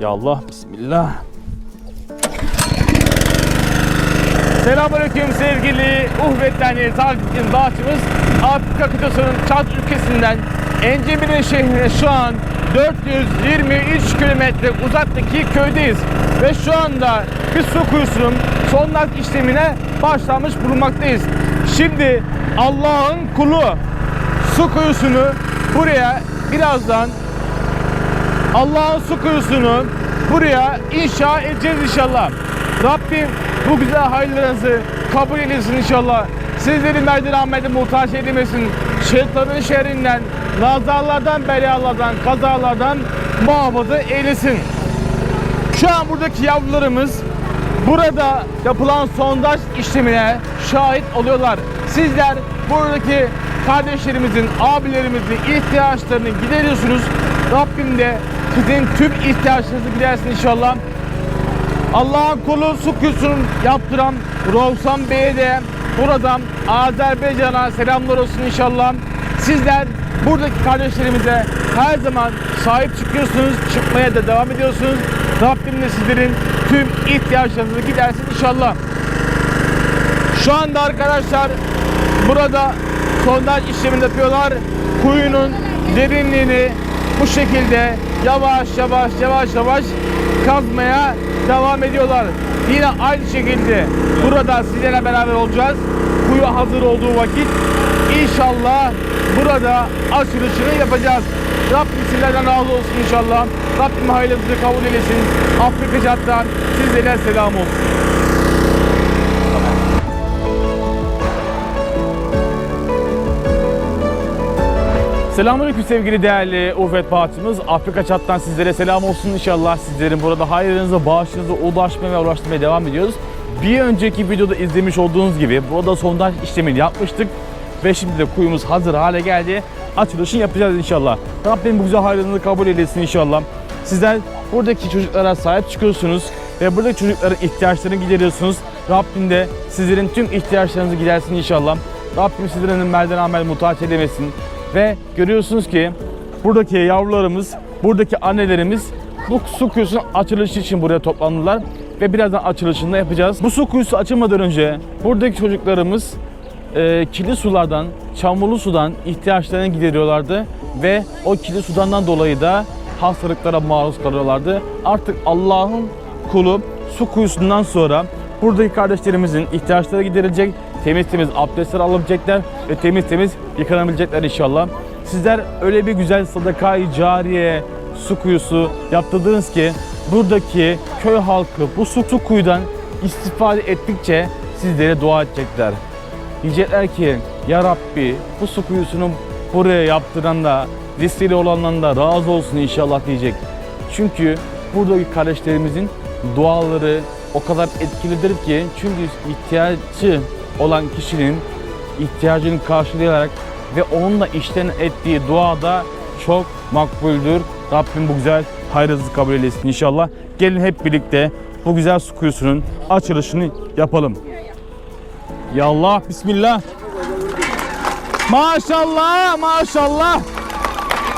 Ya Allah bismillah. Selamünaleyküm sevgili Uhvet'ten takipçimiz, dağıtçımız. Afrika kıtasının Çad ülkesinden Encebili şehrine şu an 423 kilometre uzaktaki köydeyiz. Ve şu anda bir su kuyusunun sondaj işlemine başlamış bulunmaktayız. Şimdi Allah'ın kulu su kuyusunu buraya birazdan Allah'ın su kuyusunu buraya inşa edeceğiz inşallah. Rabbim bu güzel hayırlarınızı kabul eylesin inşallah. Sizleri merdiven Ahmet'e muhtaç eylemesin. Şeytanın şerrinden, nazarlardan, belalardan, kazalardan muhafaza eylesin. Şu an buradaki yavrularımız burada yapılan sondaj işlemine şahit oluyorlar. Sizler buradaki kardeşlerimizin, abilerimizin ihtiyaçlarını gideriyorsunuz. Rabbim de sizin tüm ihtiyaçlarınızı gidersin inşallah. Allah'ın kulu su kuyusunu yaptıran Rovsan Bey'e de buradan Azerbaycan'a selamlar olsun inşallah. Sizler buradaki kardeşlerimize her zaman sahip çıkıyorsunuz, çıkmaya da devam ediyorsunuz. Rabbim de sizlerin tüm ihtiyaçlarınızı gidersin inşallah. Şu anda arkadaşlar burada sondaj işlemini yapıyorlar. Kuyunun derinliğini bu şekilde yavaş yavaş yavaş yavaş kazmaya devam ediyorlar. Yine aynı şekilde burada sizlerle beraber olacağız. Kuyu hazır olduğu vakit inşallah burada açılışını yapacağız. Rabbim sizlerden razı olsun inşallah. Rabbim hayırlınızı kabul eylesin. Afrika Cad'dan sizlere selam olsun. Selamünaleyküm sevgili değerli Ufet Bağışçımız. Afrika Çat'tan sizlere selam olsun inşallah. Sizlerin burada hayrınıza, bağışınıza ulaşmaya ve ulaştırmaya devam ediyoruz. Bir önceki videoda izlemiş olduğunuz gibi burada sondaj işlemini yapmıştık. Ve şimdi de kuyumuz hazır hale geldi. Açılışını yapacağız inşallah. Rabbim bu güzel hayrınızı kabul eylesin inşallah. Sizler buradaki çocuklara sahip çıkıyorsunuz ve buradaki çocukların ihtiyaçlarını gideriyorsunuz. Rabbim de sizlerin tüm ihtiyaçlarınızı gidersin inşallah. Rabbim sizlerin merden amel muhtaç edemesin. Ve görüyorsunuz ki buradaki yavrularımız, buradaki annelerimiz bu su kuyusunun açılışı için buraya toplandılar. Ve birazdan açılışını da yapacağız. Bu su kuyusu açılmadan önce buradaki çocuklarımız e, kirli sulardan, çamurlu sudan ihtiyaçlarını gideriyorlardı. Ve o kirli sudandan dolayı da hastalıklara maruz kalıyorlardı. Artık Allah'ın kulu su kuyusundan sonra buradaki kardeşlerimizin ihtiyaçları giderilecek, temiz temiz abdestler alabilecekler ve temiz temiz yıkanabilecekler inşallah. Sizler öyle bir güzel sadaka-i cariye su kuyusu yaptırdınız ki buradaki köy halkı bu su, su kuyudan istifade ettikçe sizlere dua edecekler. Diyecekler ki ya Rabbi bu su kuyusunu buraya yaptıran da vesile olandan da razı olsun inşallah diyecek. Çünkü buradaki kardeşlerimizin duaları o kadar etkilidir ki çünkü ihtiyacı olan kişinin ihtiyacını karşılayarak ve onunla işten ettiği dua da çok makbuldür. Rabbim bu güzel hayrınızı kabul eylesin inşallah. Gelin hep birlikte bu güzel su kuyusunun açılışını yapalım. Ya Allah, Bismillah. Maşallah, maşallah.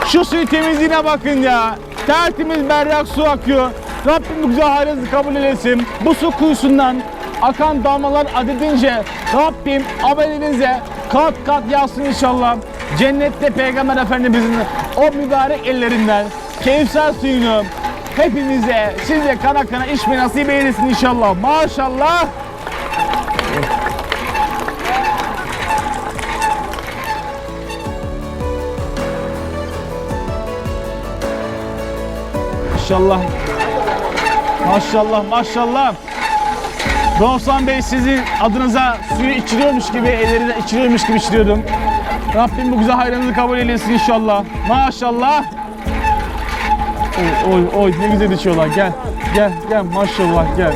Şu suyun temizliğine bakın ya. Tertemiz berrak su akıyor. Rabbim bu güzel hayrınızı kabul eylesin. Bu su kuyusundan akan damlalar adedince Rabbim amelinize kat kat yazsın inşallah. Cennette Peygamber Efendimizin o mübarek ellerinden Kevser suyunu hepimize size kana kana içme nasip eylesin inşallah. Maşallah. Maşallah. Maşallah maşallah. Doğsan Bey sizin adınıza suyu içiriyormuş gibi, ellerinden içiriyormuş gibi içiriyordum. Rabbim bu güzel hayrınızı kabul eylesin inşallah. Maşallah. Oy oy oy ne güzel içiyorlar. Gel gel gel maşallah gel.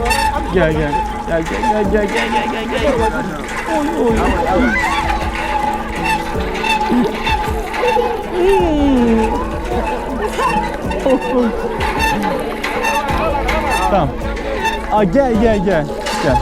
Gel gel. Gel gel gel gel gel gel gel gel. Oy, oy. Tamam. Aa, gel gel gel. Gel.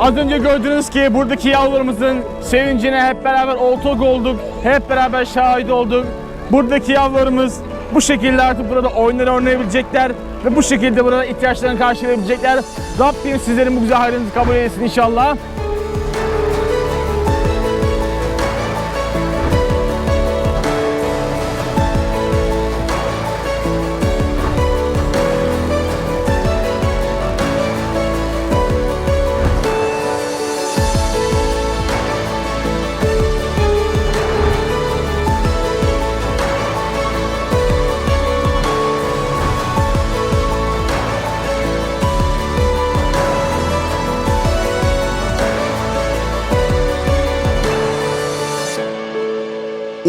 Az önce gördünüz ki buradaki yavrularımızın sevincine hep beraber ortak olduk. Hep beraber şahit olduk. Buradaki yavrularımız bu şekilde artık burada oyunlar oynayabilecekler ve bu şekilde burada ihtiyaçlarını karşılayabilecekler. Rabbim sizlerin bu güzel hayrınızı kabul etsin inşallah.